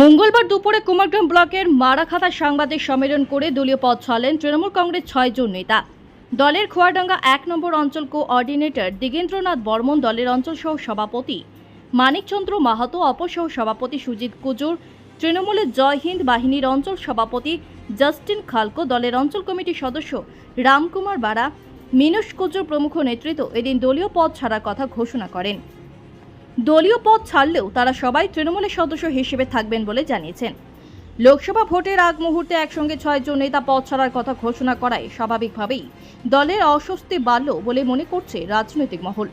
মঙ্গলবার দুপুরে কুমারগ্রাম ব্লকের মারাখাতা সাংবাদিক সম্মেলন করে দলীয় পদ ছাড়লেন তৃণমূল কংগ্রেস ছয়জন নেতা। দলের খোয়াডাঙ্গা এক নম্বর অঞ্চল কোঅর্ডিনেটর দিগেন্দ্রনাথ বর্মন দলের অঞ্চল সহ সভাপতি মানিকচন্দ্র মাহাতো, অপর সহ সভাপতি সুজিত কুজুর, তৃণমূলের জয় হিন্দ বাহিনীর অঞ্চল সভাপতি জাস্টিন খালকো, দলের অঞ্চল কমিটির সদস্য রামকুমার বারা, মিনুষ কুজুর প্রমুখ নেতৃত্ব এদিন দলীয় পদ ছাড়ার কথা ঘোষণা করেন। দলীয় পদ ছাড়লেও তারা সবাই তৃণমূলের সদস্য হিসেবে থাকবেন বলে জানিয়েছেন। লোকসভা ভোটের আগ মুহূর্তে একসঙ্গে ছয়জন নেতা পদ ছাড়ার কথা ঘোষণা করায় স্বাভাবিকভাবেই দলের অস্বস্তি বাড়ল বলে মনে করছে রাজনৈতিক মহল।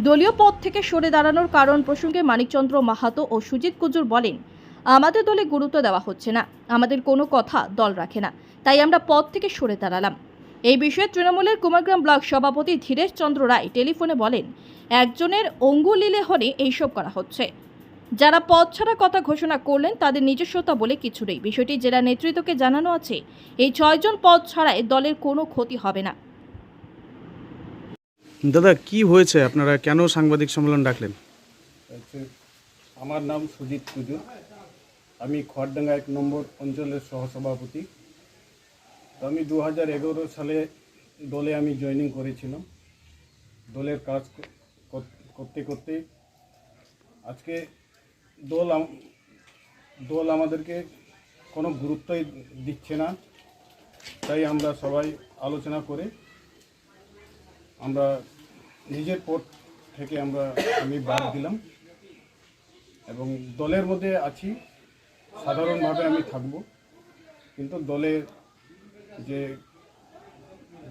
দলীয় পদ থেকে সরে দাঁড়ানোর কারণ প্রসঙ্গে মানিকচন্দ্র মাহাতো ও সুজিত কুজুর বলেন, আমাদের দলে গুরুত্ব দেওয়া হচ্ছে না। আমাদের কোনো কথা দল রাখে না। তাই আমরা পদ থেকে সরে দাঁড়ালাম। এই বিষয়ে তৃণমূলের কুমারগ্রাম ব্লক সভাপতি ধীরেশ চন্দ্র রায় টেলিফোনে বলেন একজনের অঙ্গুলিলে হলে এইসব করা হচ্ছে। যারা পদ ছাড়া কথা ঘোষণা করলেন তাদের নিজস্বতা বলে কিছু নেই। বিষয়টি জেলা নেতৃত্বকে জানানো আছে এই ছয়জন পদ ছাড়ায় দলের কোনো ক্ষতি হবে না। দাদা কি হয়েছে? আপনারা কেন সাংবাদিক সম্মেলন ডাকলেন? আমার নাম সুজিত কুজুর আমি খড়ডাঙ্গা এক নম্বর অঞ্চলের সহসভাপতি। তো আমি দু হাজার এগারো সালে দলে আমি জয়েনিং করেছিলাম। দলের কাজ কর- করতে করতে আজকে দল দল আমাদেরকে কোনো গুরুত্বই দিচ্ছে না। তাই আমরা সবাই আলোচনা করে আমরা নিজের পথ থেকে আমরা, আমি বাদ দিলাম এবং দলের মধ্যে আছি। সাধারণভাবে আমি থাকব, কিন্তু দলের যে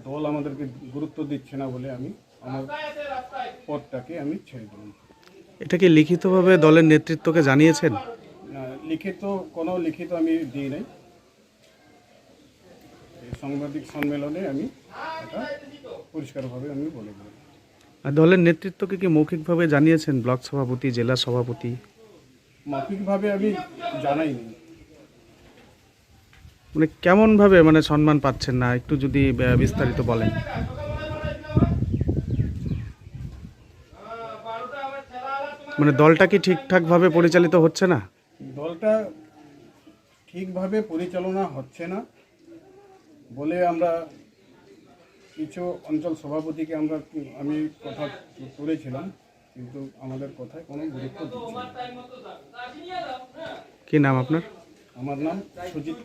দল আমাদেরকে গুরুত্ব দিচ্ছে না বলে আমি আমার পদটাকে আমি ছেড়ে দিলাম। এটা কি লিখিতভাবে দলের নেতৃত্বকে জানিয়েছেন? না, লিখিত কোনো লিখিত আমি দিই নাই। সাংবাদিক সম্মেলনে আমি এটা পরিষ্কারভাবে আমি বলে দিলাম। আর দলের নেতৃত্বকে কি মৌখিকভাবে জানিয়েছেন ব্লক সভাপতি জেলা সভাপতি? মাফিকভাবে আমি জানাইনি। মানে কেমনভাবে মানে সম্মান পাচ্ছেন না? একটু যদি বিস্তারিত বলেন। মানে দলটা কি ঠিকঠাকভাবে পরিচালিত হচ্ছে না? দলটা ঠিকভাবে পরিচালনা হচ্ছে না বলে আমরা কিছু অঞ্চল সভাপতিকে আমরা আমি কথা তুলেছিলাম কিন্তু আমাদের কথায় কোনো গুরুত্ব দিচ্ছে কি নাম আপনার? আমার নাম সুজিত